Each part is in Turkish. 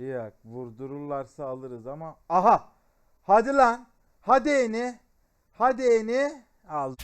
Yok vurdururlarsa alırız ama. Aha! Hadi lan! Hadi eni! Hadi eni! Al.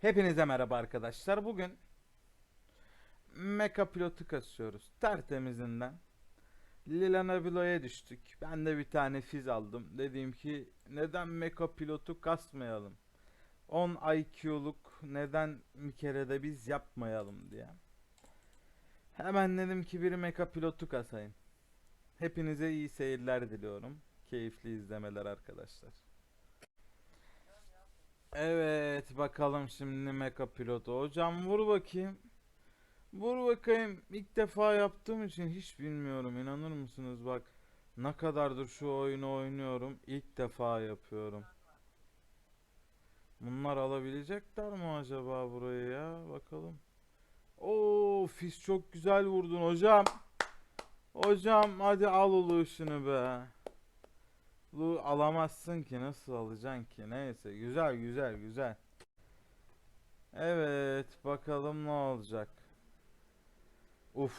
Hepinize merhaba arkadaşlar. Bugün Mecha pilotu kasıyoruz. Tertemizinden. Lila Nebulo'ya düştük. Ben de bir tane fiz aldım. Dedim ki neden Mecha pilotu kasmayalım? 10 IQ'luk neden bir kere de biz yapmayalım diye. Hemen dedim ki bir Mecha pilotu kasayım. Hepinize iyi seyirler diliyorum. Keyifli izlemeler arkadaşlar. Evet bakalım şimdi Mecha pilotu. Hocam vur bakayım. Vur bakayım. İlk defa yaptığım için hiç bilmiyorum. İnanır mısınız bak. Ne kadardır şu oyunu oynuyorum. İlk defa yapıyorum. Bunlar alabilecekler mi acaba burayı ya? Bakalım. Oo, Fis çok güzel vurdun hocam. Hocam hadi al ulu ışını be. Lu alamazsın ki nasıl alacaksın ki? Neyse güzel güzel güzel. Evet bakalım ne olacak. Uf.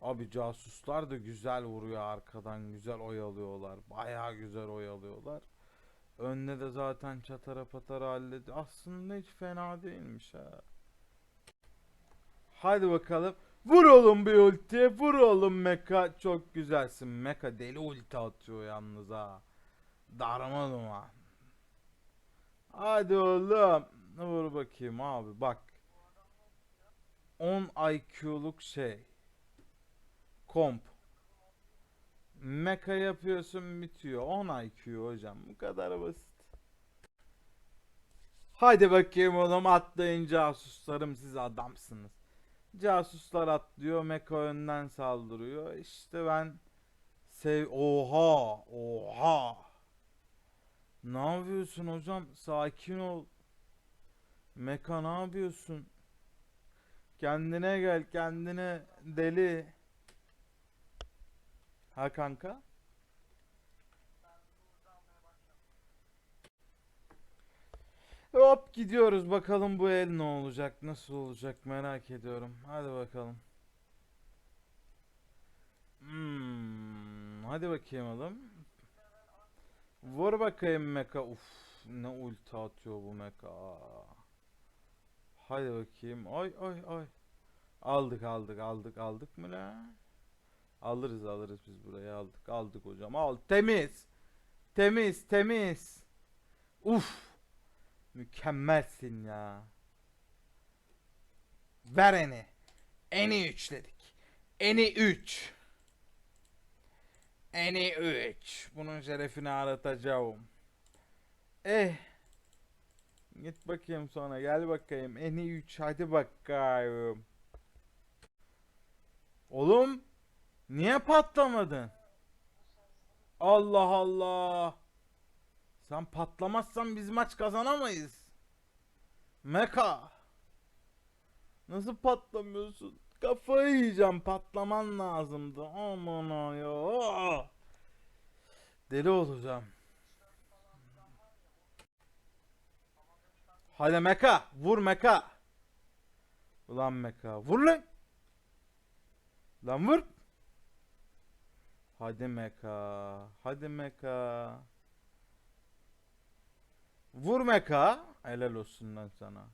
Abi casuslar da güzel vuruyor arkadan güzel oyalıyorlar. Bayağı güzel oyalıyorlar. Önde de zaten çatara patara halledi. Aslında hiç fena değilmiş ha. Hadi bakalım. Vur oğlum bir ulti. Vur oğlum Meka. Çok güzelsin. Meka deli ulti atıyor yalnız ha. Darma duman. Hadi oğlum. Vur bakayım abi bak. 10 IQ'luk şey. Komp. Meka yapıyorsun bitiyor. 10 IQ hocam. Bu kadar basit. Hadi bakayım oğlum atlayın casuslarım siz adamsınız. Casuslar atlıyor, Meka önden saldırıyor. İşte ben sev Oha, oha. Ne yapıyorsun hocam? Sakin ol. Meka ne yapıyorsun? Kendine gel, kendine deli. Ha kanka? Hop gidiyoruz. Bakalım bu el ne olacak nasıl olacak merak ediyorum. Hadi bakalım. Hmm, hadi bakayım oğlum. Vur bakayım meka. Uf ne ulti atıyor bu meka hadi bakayım ay ay ay aldık aldık aldık aldık mı la alırız alırız biz burayı aldık aldık hocam al temiz temiz temiz uf Mükemmelsin ya. Ver eni. Eni 3 dedik. Eni 3. Eni 3. Bunun şerefini aratacağım. Eh. Git bakayım sonra gel bakayım. Eni 3 hadi bakayım. Oğlum. Niye patlamadın? Allah Allah. Sen patlamazsan biz maç kazanamayız. Meka. Nasıl patlamıyorsun? Kafayı yiyeceğim. Patlaman lazımdı. Aman ya. Deli olacağım. Hadi Meka. Vur Meka. Ulan Meka. Vur lan. Lan vur. Hadi Meka. Hadi Meka. Vur Meka. Helal olsun lan sana.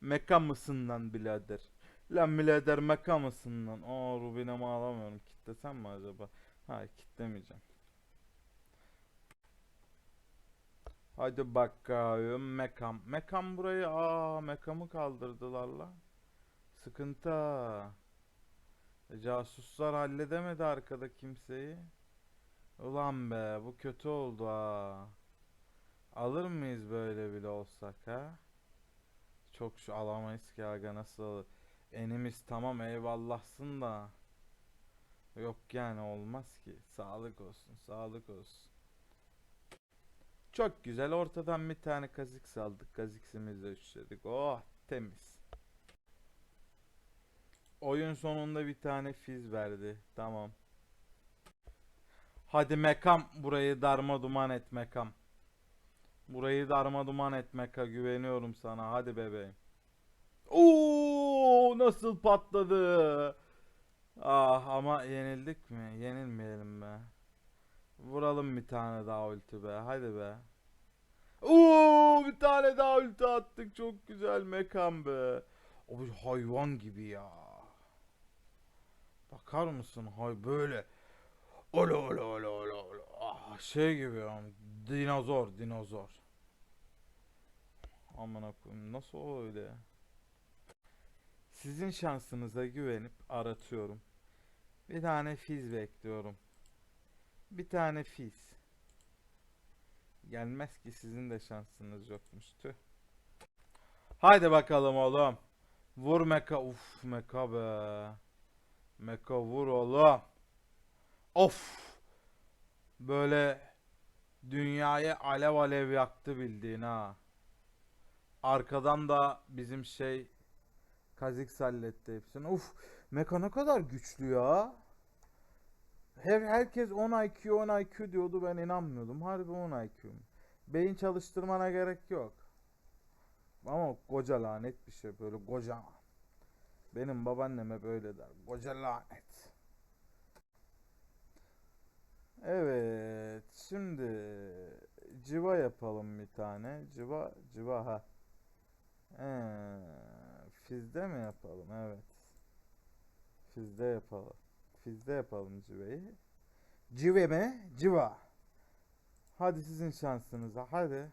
Meka mısın lan birader? Lan birader meka mısın lan? Aa Rubin'imi alamıyorum. Kitlesem mi acaba? Hayır kitlemeyeceğim. Hadi bakayım Mekam. Mekam burayı aa Mekam'ı kaldırdılar lan. Sıkıntı. E, Casuslar halledemedi arkada kimseyi. Ulan be bu kötü oldu ha. Alır mıyız böyle bile olsak ha? Çok şu alamayız ki aga nasıl? Enimiz tamam eyvallahsın da. Yok yani olmaz ki. Sağlık olsun, sağlık olsun. Çok güzel. Ortadan bir tane kazık saldık. Kazıksimizi de üçledik. Oh temiz. Oyun sonunda bir tane fiz verdi. Tamam. Hadi Mekam burayı darma duman et Mekam. Burayı darma duman et Meka güveniyorum sana. Hadi bebeğim. Oo nasıl patladı? Ah ama yenildik mi? Yenilmeyelim be. Vuralım bir tane daha ulti be. Hadi be. Oo bir tane daha ulti attık. Çok güzel Mekam be. Abi hayvan gibi ya. Bakar mısın? Hay böyle. Ola ola ola ola ola. Ah, şey gibi ya. Dinozor, dinozor. Amına koyayım nasıl öyle? Sizin şansınıza güvenip aratıyorum. Bir tane fiz bekliyorum. Bir tane fiz. Gelmez ki sizin de şansınız yokmuş. Tüh. Haydi bakalım oğlum. Vur meka. Uf meka be. Meka vur oğlum. Of. Böyle dünyayı alev alev yaktı bildiğin ha. Arkadan da bizim şey Kazik halletti hepsini. Uf, Meka ne kadar güçlü ya. Her herkes 10 IQ 10 IQ diyordu ben inanmıyordum. Harbi 10 IQ. Beyin çalıştırmana gerek yok. Ama koca lanet bir şey böyle koca. Benim babaanneme böyle der. Koca lanet. Evet, şimdi civa yapalım bir tane. Civa, civa ha. Ee, fizde mi yapalım? Evet. Fizde yapalım. Fizde yapalım civayı. Cive mi? Civa. Hadi sizin şansınıza. Hadi.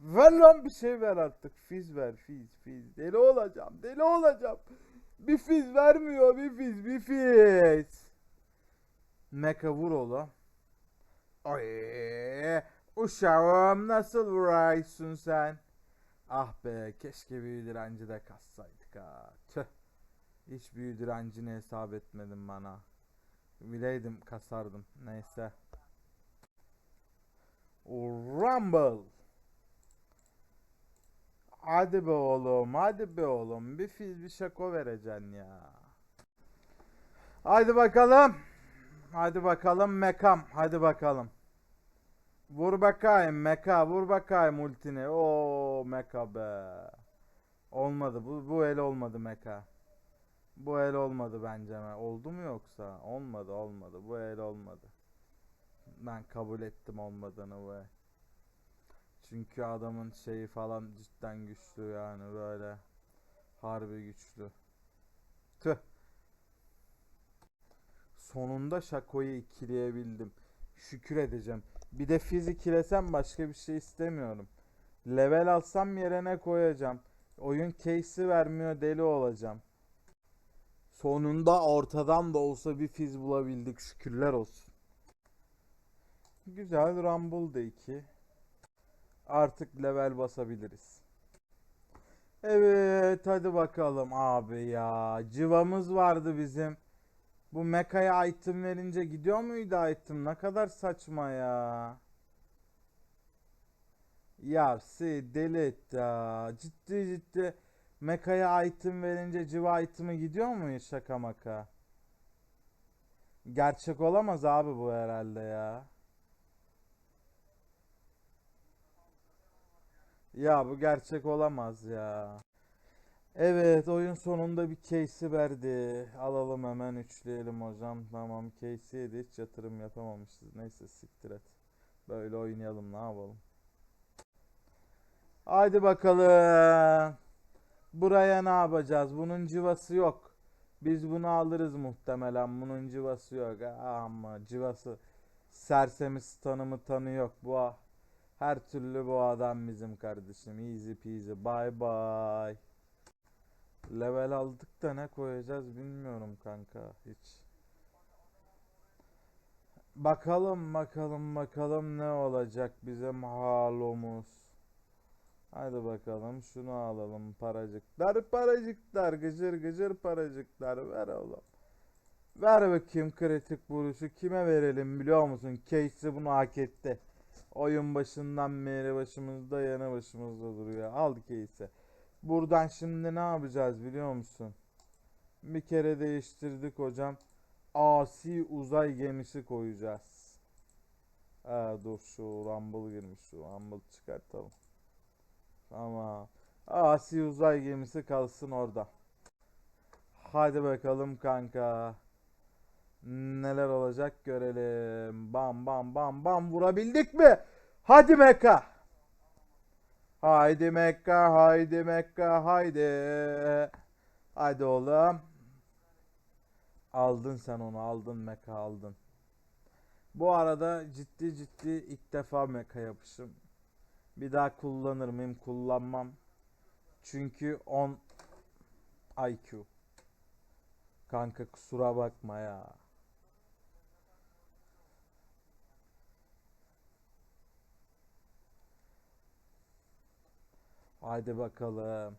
Ver lan bir şey ver artık. Fiz ver. Fiz. Fiz. Deli olacağım. Deli olacağım. Bir fiz vermiyor. Bir fiz. Bir fiz. Meka vur oğlum. Ay, uşağım nasıl vuraysın sen? Ah be keşke büyü direnci de kassaydık ha. Hiç büyü direncini hesap etmedim bana. Bileydim kasardım. Neyse. Rumble. Hadi be oğlum, hadi be oğlum. Bir fiz bir şako vereceksin ya. Hadi bakalım. Hadi bakalım Mekam. Hadi bakalım. Vur bakayım Meka. Vur bakayım ultini. Oo Meka be. Olmadı. Bu, bu el olmadı Meka. Bu el olmadı bence. Oldu mu yoksa? Olmadı olmadı. Bu el olmadı. Ben kabul ettim olmadığını bu. Çünkü adamın şeyi falan cidden güçlü yani böyle. Harbi güçlü. Tüh. Sonunda Şako'yu ikileyebildim. Şükür edeceğim. Bir de fiz ikilesem başka bir şey istemiyorum. Level alsam yerine koyacağım. Oyun case'i vermiyor deli olacağım. Sonunda ortadan da olsa bir fiz bulabildik şükürler olsun. Güzel Rumble da 2. Artık level basabiliriz. Evet hadi bakalım abi ya. Cıvamız vardı bizim. Bu mekaya item verince gidiyor muydu item? Ne kadar saçma ya. Ya si deli ha. Ciddi ciddi mekaya item verince civa itemi gidiyor mu şaka maka? Gerçek olamaz abi bu herhalde ya. Ya bu gerçek olamaz ya. Evet oyun sonunda bir case'i verdi. Alalım hemen üçleyelim hocam. Tamam case'i de hiç yatırım yapamamışız. Neyse siktir et. Böyle oynayalım ne yapalım. Haydi bakalım. Buraya ne yapacağız? Bunun cıvası yok. Biz bunu alırız muhtemelen. Bunun cıvası yok. Ama cıvası sersemi tanımı tanı yok. Bu her türlü bu adam bizim kardeşim. Easy peasy. Bye bye. Level aldık da ne koyacağız bilmiyorum kanka hiç. Bakalım bakalım bakalım ne olacak bizim halomuz. Hadi bakalım şunu alalım paracıklar paracıklar gıcır gıcır paracıklar ver oğlum. Ver bakayım kritik vuruşu kime verelim biliyor musun? Casey bunu hak etti. Oyun başından beri başımızda yanı başımızda duruyor. Al Casey. Buradan şimdi ne yapacağız biliyor musun? Bir kere değiştirdik hocam. Asi uzay gemisi koyacağız. Ha, dur şu Rumble girmiş şu Rumble çıkartalım. Tamam. Asi uzay gemisi kalsın orada. Hadi bakalım kanka. Neler olacak görelim. Bam bam bam bam vurabildik mi? Hadi Mekka. Haydi Mekka, haydi Mekka, haydi. Haydi oğlum. Aldın sen onu, aldın Mekka aldın. Bu arada ciddi ciddi ilk defa Mekka yapışım. Bir daha kullanır mıyım? Kullanmam. Çünkü 10 IQ. Kanka kusura bakma ya. Haydi bakalım.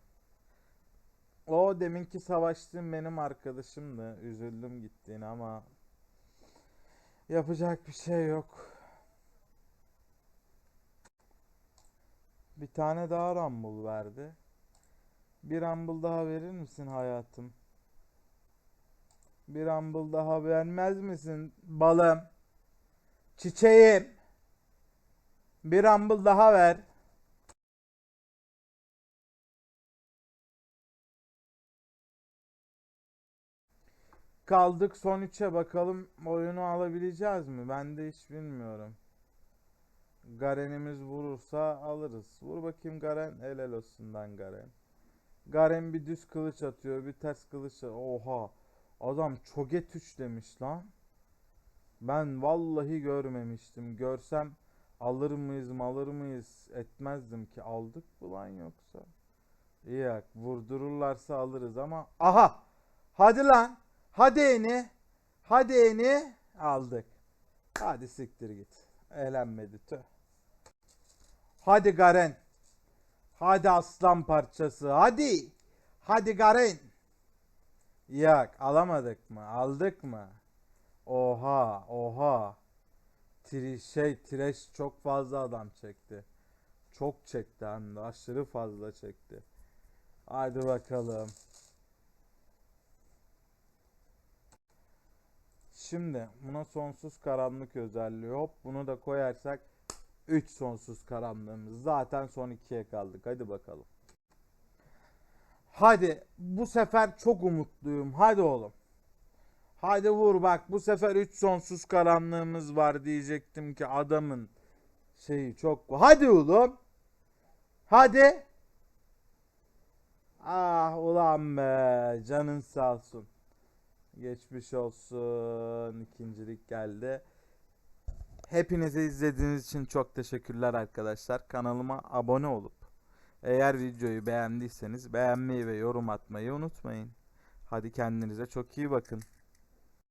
O deminki savaştığım benim arkadaşımdı. Üzüldüm gittiğine ama yapacak bir şey yok. Bir tane daha Rumble verdi. Bir Rumble daha verir misin hayatım? Bir Rumble daha vermez misin balım? Çiçeğim. Bir Rumble daha ver. Kaldık son 3'e bakalım oyunu alabileceğiz mi? Ben de hiç bilmiyorum. Garen'imiz vurursa alırız. Vur bakayım Garen. Helal olsun lan Garen. Garen bir düz kılıç atıyor, bir ters kılıç. Oha. Adam çoget 3 demiş lan. Ben vallahi görmemiştim. Görsem alır mıyız, alır mıyız etmezdim ki. Aldık mı lan yoksa? İyi yak. Vurdururlarsa alırız ama. Aha! Hadi lan! Hadi eni! Hadi eni! Aldık. Hadi siktir git. Eğlenmedi tüh. Hadi Garen. Hadi aslan parçası. Hadi. Hadi Garen. Yok alamadık mı? Aldık mı? Oha oha. Tri şey Tireş çok fazla adam çekti. Çok çekti hem de aşırı fazla çekti. Haydi bakalım. Şimdi buna sonsuz karanlık özelliği hop bunu da koyarsak 3 sonsuz karanlığımız zaten son 2'ye kaldık hadi bakalım. Hadi bu sefer çok umutluyum hadi oğlum. Hadi vur bak bu sefer 3 sonsuz karanlığımız var diyecektim ki adamın şeyi çok hadi oğlum. Hadi. Ah ulan be canın sağ olsun. Geçmiş olsun. İkincilik geldi. Hepinize izlediğiniz için çok teşekkürler arkadaşlar. Kanalıma abone olup eğer videoyu beğendiyseniz beğenmeyi ve yorum atmayı unutmayın. Hadi kendinize çok iyi bakın.